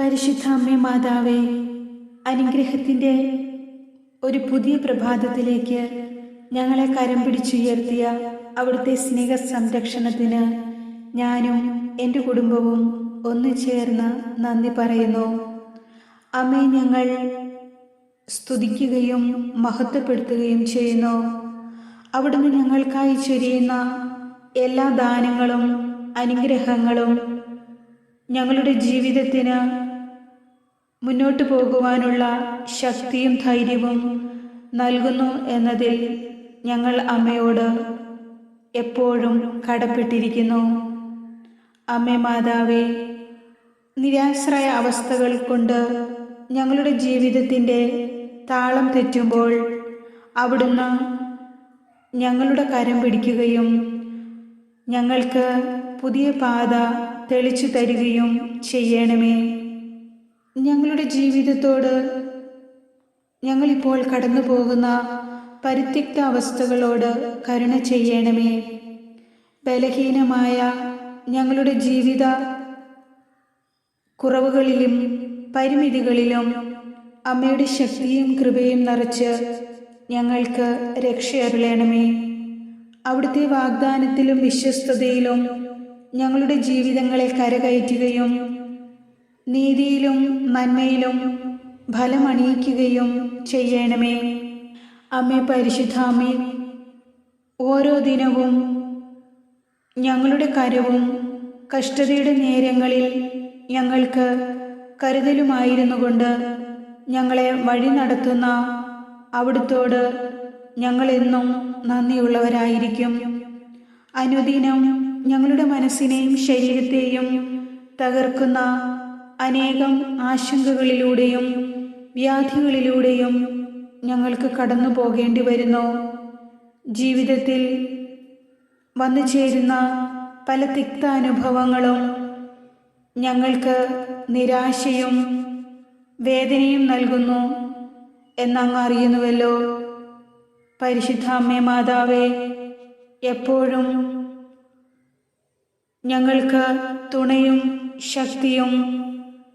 പരിശുദ്ധ അമ്മേ മാതാവേ അനുഗ്രഹത്തിന്റെ ഒരു പുതിയ പ്രഭാതത്തിലേക്ക് ഞങ്ങളെ കരം പിടിച്ചുയർത്തിയ അവിടുത്തെ സ്നേഹ സംരക്ഷണത്തിന് ഞാനും എന്റെ കുടുംബവും ഒന്നു ചേർന്ന് നന്ദി പറയുന്നു. അമ്മേ ഞങ്ങൾ സ്തുതിക്കുകയും മഹത്വപ്പെടുത്തുകയും ചെയ്യുന്നു. അവിടുന്ന് ഞങ്ങൾക്കായി ചൊരിയുന്ന എല്ലാ ദാനങ്ങളും അനുഗ്രഹങ്ങളും ഞങ്ങളുടെ ജീവിതത്തിന് മുന്നോട്ട് പോകുവാനുള്ള ശക്തിയും ധൈര്യവും നൽകുന്നു എന്നതിൽ ഞങ്ങൾ അമ്മയോട് എപ്പോഴും കടപ്പെട്ടിരിക്കുന്നു. അമ്മേ മാതാവേ നിരാശ്രയ അവസ്ഥകൾ കൊണ്ട് ഞങ്ങളുടെ ജീവിതത്തിന്റെ താളം തെറ്റുമ്പോൾ അവിടുന്ന് ഞങ്ങളുടെ കരം പിടിക്കുകയും ഞങ്ങൾക്ക് പുതിയ പാത തെളിച്ചു തരികയും ചെയ്യണമേ. ഞങ്ങളുടെ ജീവിതത്തോട് ഞങ്ങളിപ്പോൾ കടന്നു പോകുന്ന പരിത്യക്ത അവസ്ഥകളോട് കരുണ ചെയ്യണമേ. ബലഹീനമായ ഞങ്ങളുടെ ജീവിത കുറവുകളിലും പരിമിതികളിലും അമ്മയുടെ ശക്തിയും കൃപയും നിറച്ച് ഞങ്ങൾക്ക് രക്ഷയരുളണമേ. അവിടുത്തെ വാഗ്ദാനത്തിലും വിശ്വസ്തതയിലും ഞങ്ങളുടെ ജീവിതങ്ങളെ കരകയറ്റുകയും നീതിയിലും നന്മയിലും ഫലമണിയിക്കുകയും ചെയ്യണമേ. അമ്മേ പരിശുദ്ധാമേ ഓരോ ദിനവും ഞങ്ങളുടെ കരവും കഷ്ടതയുടെ നേരങ്ങളിൽ ഞങ്ങൾക്ക് കരുതലുമായിരുന്നു കൊണ്ട് ഞങ്ങളെ വഴി നടത്തുന്ന അവിടുത്തോട് ഞങ്ങളെന്നും നന്ദിയുള്ളവരായിരിക്കും. അനുദിനം ഞങ്ങളുടെ മനസ്സിനെയും ശരീരത്തെയും തകർക്കുന്ന അനേകം ആശങ്കകളിലൂടെയും വ്യാധികളിലൂടെയും ഞങ്ങൾക്ക് കടന്നു പോകേണ്ടി വരുന്നു. ജീവിതത്തിൽ വന്നു ചേരുന്ന പല തിക്ത അനുഭവങ്ങളും ഞങ്ങൾക്ക് നിരാശയും വേദനയും നൽകുന്നു എന്നങ്ങ് അറിയുന്നുവല്ലോ. പരിശുദ്ധ അമ്മേ മാതാവേ എപ്പോഴും ഞങ്ങൾക്ക് തുണയും ശക്തിയും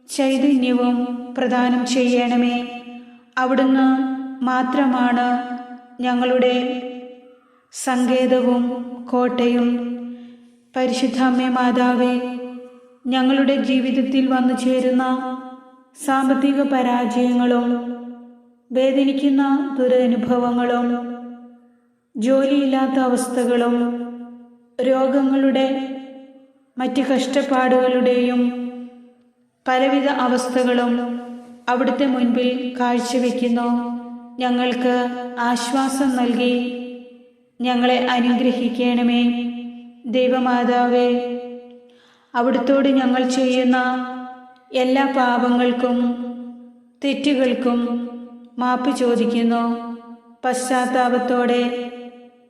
ചൈതന്യവും പ്രദാനം ചെയ്യണമേ. അവിടുന്ന് മാത്രമാണ് ഞങ്ങളുടെ സങ്കേതവും കോട്ടയും. പരിശുദ്ധ അമ്മേ മാതാവേ ഞങ്ങളുടെ ജീവിതത്തിൽ വന്നു ചേരുന്ന സാമ്പത്തിക പരാജയങ്ങളും വേദനിക്കുന്ന ദുരനുഭവങ്ങളും ജോലിയില്ലാത്ത അവസ്ഥകളും രോഗങ്ങളുടെ മറ്റ് കഷ്ടപ്പാടുകളുടെയും പലവിധ അവസ്ഥകളും അവിടുത്തെ മുൻപിൽ കാഴ്ചവെക്കുന്നു. ഞങ്ങൾക്ക് ആശ്വാസം നൽകി. ഞങ്ങളെ അനുഗ്രഹിക്കണമേ. ദൈവമാതാവേ അവിടുത്തോട് ഞങ്ങൾ ചെയ്യുന്ന എല്ലാ പാപങ്ങൾക്കും തെറ്റുകൾക്കും മാപ്പ് ചോദിക്കുന്നു. പശ്ചാത്താപത്തോടെ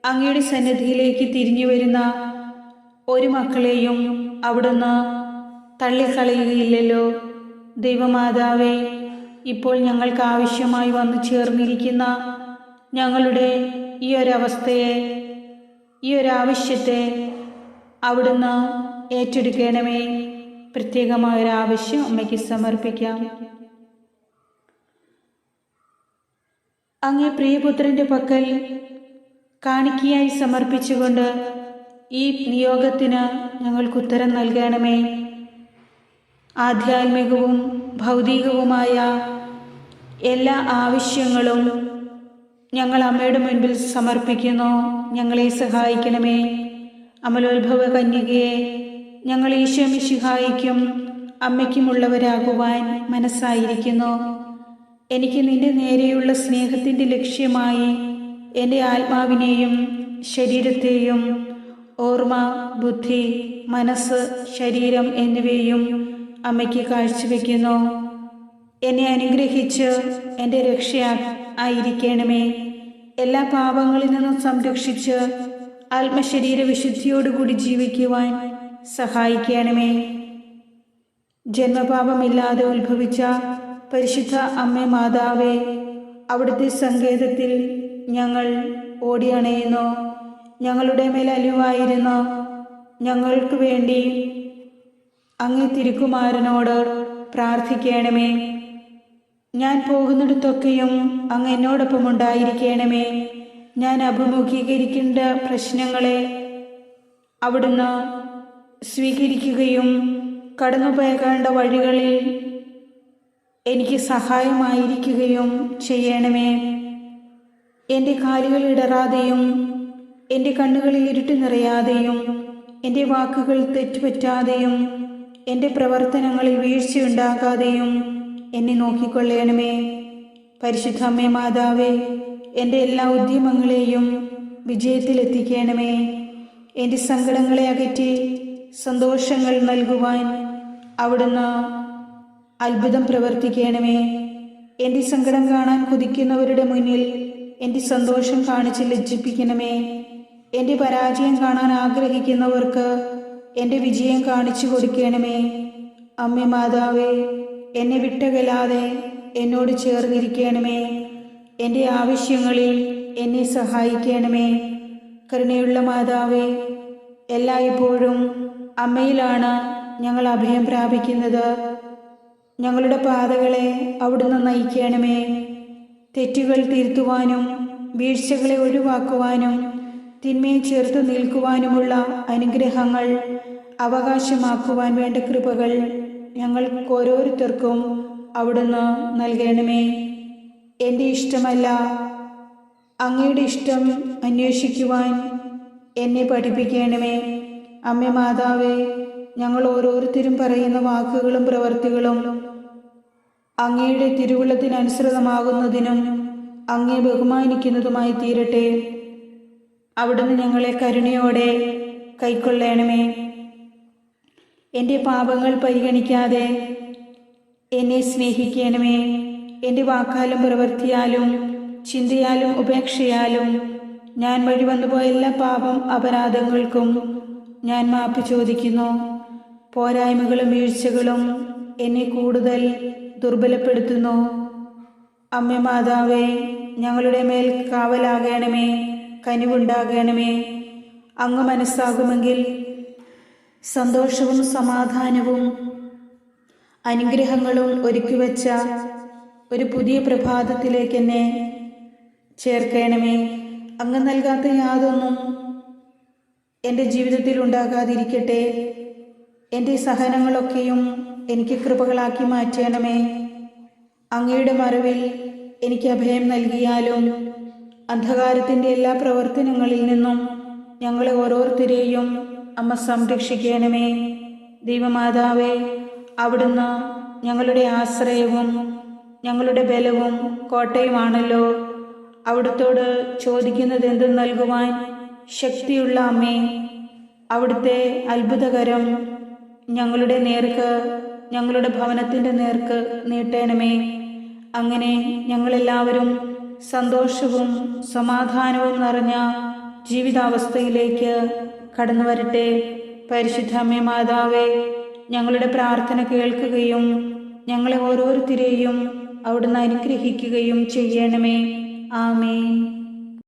അങ്ങയുടെ സന്നിധിയിലേക്ക് തിരിഞ്ഞു വരുന്ന ഒരു മക്കളെയും അവിടുന്ന് തള്ളിക്കളയുകയില്ലല്ലോ ദൈവമാതാവേ ഇപ്പോൾ ഞങ്ങൾക്ക് ആവശ്യമായി വന്നു ചേർന്നിരിക്കുന്ന ഞങ്ങളുടെ ഈ ഒരവസ്ഥയെ ഈ ഒരാവശ്യത്തെ അവിടുന്ന് ഏറ്റെടുക്കണമേ. പ്രത്യേകമായ ഒരാവശ്യം അമ്മയ്ക്ക് സമർപ്പിക്കാം. അങ്ങേ പ്രിയപുത്രന്റെ പക്കൽ കാണിക്കയായി സമർപ്പിച്ചുകൊണ്ട് ഈ നിയോഗത്തിന് ഞങ്ങൾക്ക് ഉത്തരം നൽകണമേ. ആധ്യാത്മികവും ഭൗതികവുമായ എല്ലാ ആവശ്യങ്ങളും ഞങ്ങൾ അമ്മയുടെ മുൻപിൽ സമർപ്പിക്കുന്നു. ഞങ്ങളെ സഹായിക്കണമേ. അമലോത്ഭവ കന്യകയെ ഞങ്ങൾ ഈശോ മിശിഹായിക്കും അമ്മയ്ക്കുമുള്ളവരാകുവാൻ മനസ്സായിരിക്കുന്നു. എനിക്ക് നിന്റെ നേരെയുള്ള സ്നേഹത്തിന്റെ ലക്ഷ്യമായി എന്റെ ആത്മാവിനെയും ശരീരത്തെയും ഓർമ്മ ബുദ്ധി മനസ്സ് ശരീരം എന്നിവയും അമ്മയ്ക്ക് കാഴ്ചവെക്കുന്നു. എന്നെ അനുഗ്രഹിച്ച് എന്റെ രക്ഷ ആയിരിക്കണമേ. എല്ലാ പാപങ്ങളിൽ നിന്നും സംരക്ഷിച്ച് ആത്മശരീര വിശുദ്ധിയോടുകൂടി ജീവിക്കുവാൻ സഹായിക്കണമേ. ജന്മപാപമില്ലാതെ ഉത്ഭവിച്ച പരിശുദ്ധ അമ്മ മാതാവേ അവിടുത്തെ സങ്കേതത്തിൽ ഞങ്ങൾ ഓടിയണയുന്നു. ഞങ്ങളുടെ മേൽ അലിവായിരുന്നു ഞങ്ങൾക്ക് വേണ്ടി അങ്ങേ തിരുക്കുമാരനോട് പ്രാർത്ഥിക്കണമേ. ഞാൻ പോകുന്നിടത്തൊക്കെയും അങ്ങ് എന്നോടൊപ്പം ഉണ്ടായിരിക്കണമേ. ഞാൻ അഭിമുഖീകരിക്കേണ്ട പ്രശ്നങ്ങളെ അവിടുന്ന് സ്വീകരിക്കുകയും കടന്നുപോകേണ്ട വഴികളിൽ എനിക്ക് സഹായമായിരിക്കുകയും ചെയ്യണമേ. എന്റെ കാലുകൾ ഇടറാതെയും എന്റെ കണ്ണുകളിൽ ഇരുട്ട് നിറയാതെയും എന്റെ വാക്കുകൾ തെറ്റുപറ്റാതെയും എന്റെ പ്രവർത്തനങ്ങളിൽ വീഴ്ചയുണ്ടാകാതെയും എന്നെ നോക്കിക്കൊള്ളണമേ. പരിശുദ്ധ അമ്മേ മാതാവേ എന്റെ എല്ലാ ഉദ്യമങ്ങളെയും വിജയത്തിലെത്തിക്കണമേ. എന്റെ സങ്കടങ്ങളെ അകറ്റി സന്തോഷങ്ങൾ നൽകുവാൻ അവിടുന്ന് അത്ഭുതം പ്രവർത്തിക്കണമേ. എന്റെ സങ്കടം കാണാൻ കുതിക്കുന്നവരുടെ മുന്നിൽ എന്റെ സന്തോഷം കാണിച്ച് ലജ്ജിപ്പിക്കണമേ. എന്റെ പരാജയം കാണാൻ ആഗ്രഹിക്കുന്നവർക്ക് എന്റെ വിജയം കാണിച്ചു കൊടുക്കണമേ. അമ്മ മാതാവേ എന്നെ വിട്ടകലാതെ എന്നോട് ചേർന്നിരിക്കണമേ. എന്റെ ആവശ്യങ്ങളിൽ എന്നെ സഹായിക്കണമേ. കരുണയുള്ള മാതാവേ എല്ലായ്പ്പോഴും അമ്മയിലാണ് ഞങ്ങൾ അഭയം പ്രാപിക്കുന്നത്. ഞങ്ങളുടെ പാതകളെ അവിടുന്ന് നയിക്കണമേ. തെറ്റുകൾ തിരുത്തുവാനും വീഴ്ചകളെ ഒഴിവാക്കുവാനും തിന്മയെ ചേർത്ത് നിൽക്കുവാനുമുള്ള അനുഗ്രഹങ്ങൾ അവകാശമാക്കുവാൻ വേണ്ട കൃപകൾ ഞങ്ങൾക്ക് ഓരോരുത്തർക്കും അവിടുന്ന് നൽകണമേ. എന്റെ ഇഷ്ടമല്ല. അങ്ങയുടെ ഇഷ്ടം അന്വേഷിക്കുവാൻ എന്നെ പഠിപ്പിക്കണമേ. അമ്മ മാതാവേ ഞങ്ങൾ ഓരോരുത്തരും പറയുന്ന വാക്കുകളും പ്രവർത്തികളും അങ്ങയുടെ തിരുവുള്ളത്തിനനുസൃതമാകുന്നതിനും അങ്ങേ ബഹുമാനിക്കുന്നതുമായി തീരട്ടെ. അവിടുന്ന് ഞങ്ങളെ കരുണയോടെ കൈക്കൊള്ളണമേ. എന്റെ പാപങ്ങൾ പരിഗണിക്കാതെ എന്നെ സ്നേഹിക്കണമേ. എന്റെ വാക്കാലും പ്രവൃത്തിയാലും ചിന്തയാലും ഉപേക്ഷയാലും ഞാൻ വഴി വന്നുപോയ എല്ലാ പാപം അപരാധങ്ങൾക്കും ഞാൻ മാപ്പ് ചോദിക്കുന്നു. പോരായ്മകളും വീഴ്ചകളും എന്നെ കൂടുതൽ ദുർബലപ്പെടുത്തുന്നു. അമ്മ മാതാവേ ഞങ്ങളുടെ മേൽ കാവലാകണമേ കനിവുണ്ടാകണമേ. അങ്ങ് മനസ്സാകുമെങ്കിൽ സന്തോഷവും സമാധാനവും അനുഗ്രഹങ്ങളും ഒരുക്കി ഒരുക്കിവെച്ച ഒരു പുതിയ പ്രഭാതത്തിലേക്ക് എന്നെ ചേർക്കണമേ. അങ്ങ് നൽകാത്ത യാതൊന്നും എന്റെ ജീവിതത്തിൽ ഉണ്ടാകാതിരിക്കട്ടെ. എന്റെ സഹനങ്ങളൊക്കെയും എനിക്ക് കൃപകളാക്കി മാറ്റണമേ. അങ്ങയുടെ മറവിൽ എനിക്ക് അഭയം നൽകിയാലും അന്ധകാരത്തിന്റെ എല്ലാ പ്രവർത്തനങ്ങളിൽ നിന്നും ഞങ്ങളെ ഓരോരുത്തരെയും അമ്മ സംരക്ഷിക്കണമേ. ദൈവമാതാവേ അവിടുന്ന് ഞങ്ങളുടെ ആശ്രയവും ഞങ്ങളുടെ ബലവും കോട്ടയുമാണല്ലോ. അവിടുത്തോട് ചോദിക്കുന്നത് എന്തും നൽകുവാൻ ശക്തിയുള്ള അമ്മേ അവിടുത്തെ അത്ഭുതകരം ഞങ്ങളുടെ നേർക്ക് ഞങ്ങളുടെ ഭവനത്തിന്റെ നേർക്ക് നീട്ടണമേ. അങ്ങനെ ഞങ്ങളെല്ലാവരും സന്തോഷവും സമാധാനവും നിറഞ്ഞ ജീവിതാവസ്ഥയിലേക്ക് കടന്നു വരട്ടെ പരിശുദ്ധ അമ്മേ മാതാവേ ഞങ്ങളുടെ പ്രാർത്ഥന കേൾക്കുകയും ഞങ്ങളെ ഓരോരുത്തരെയും അവിടുന്ന് അനുഗ്രഹിക്കുകയും ചെയ്യണമേ. ആമേൻ.